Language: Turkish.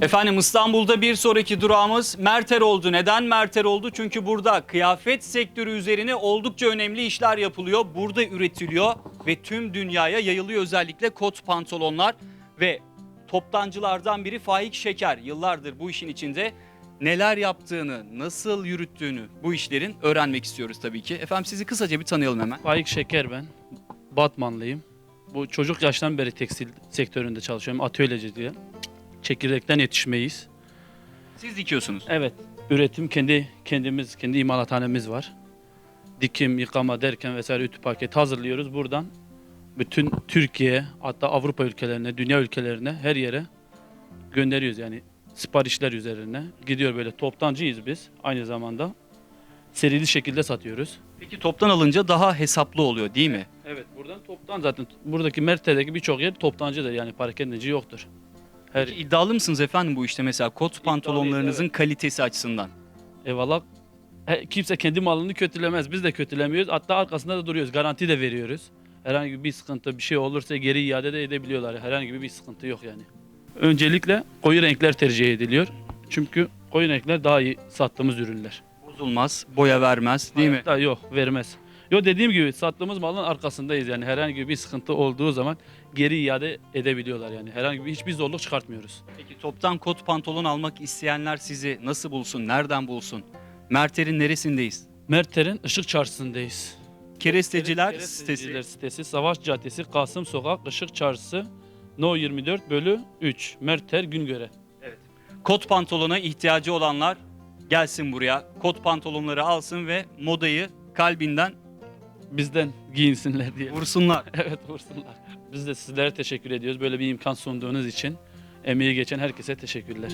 Efendim İstanbul'da bir sonraki durağımız Merter oldu. Neden Merter oldu? Çünkü burada kıyafet sektörü üzerine oldukça önemli işler yapılıyor. Burada üretiliyor ve tüm dünyaya yayılıyor özellikle kot pantolonlar ve toptancılardan biri Faik Şeker. Yıllardır bu işin içinde neler yaptığını, nasıl yürüttüğünü bu işlerin öğrenmek istiyoruz tabii ki. Efendim sizi kısaca bir tanıyalım hemen. Faik Şeker ben. Batmanlıyım. Bu çocuk yaştan beri tekstil sektöründe çalışıyorum. Atölyeci diye. Çekirdekten yetişmeyiz. Siz dikiyorsunuz. Evet. Üretim kendi kendimiz, kendi imalathanemiz var. Dikim, yıkama derken vesaire ütü paket hazırlıyoruz. Buradan bütün Türkiye hatta Avrupa ülkelerine, dünya ülkelerine her yere gönderiyoruz yani siparişler üzerine. Gidiyor böyle toptancıyız biz aynı zamanda. Serili şekilde satıyoruz. Peki toptan alınca daha hesaplı oluyor değil mi? Evet buradan toptan zaten buradaki Merte'deki birçok yer toptancıdır yani parakendeci yoktur. Her Peki iddialı mısınız efendim bu işte mesela kot pantolonlarınızın evet. kalitesi açısından? eyvallah kimse kendi malını kötülemez. Biz de kötülemiyoruz. Hatta arkasında da duruyoruz. Garanti de veriyoruz. Herhangi bir sıkıntı bir şey olursa geri iade de edebiliyorlar. Herhangi bir sıkıntı yok yani. Öncelikle koyu renkler tercih ediliyor. Çünkü koyu renkler daha iyi sattığımız ürünler. Bozulmaz, boya vermez değil mi? Hayatta Yok vermez. Yo dediğim gibi sattığımız malın arkasındayız yani herhangi bir sıkıntı olduğu zaman geri iade edebiliyorlar yani herhangi bir hiçbir zorluk çıkartmıyoruz. Peki toptan kot pantolon almak isteyenler sizi nasıl bulsun, nereden bulsun? Merter'in neresindeyiz? Merter'in Işık Çarşısı'ndayız. Keresteciler Keresteciler sitesi. sitesi Savaş Caddesi Kasım Sokak Işık Çarşısı No 24 bölü 3 Merter Güngöre. Kot pantolona ihtiyacı olanlar gelsin buraya. Kot pantolonları alsın ve modayı kalbinden Bizden giyinsinler diye. vursunlar. evet vursunlar. Biz de sizlere teşekkür ediyoruz böyle bir imkan sunduğunuz için. Emeği geçen herkese teşekkürler.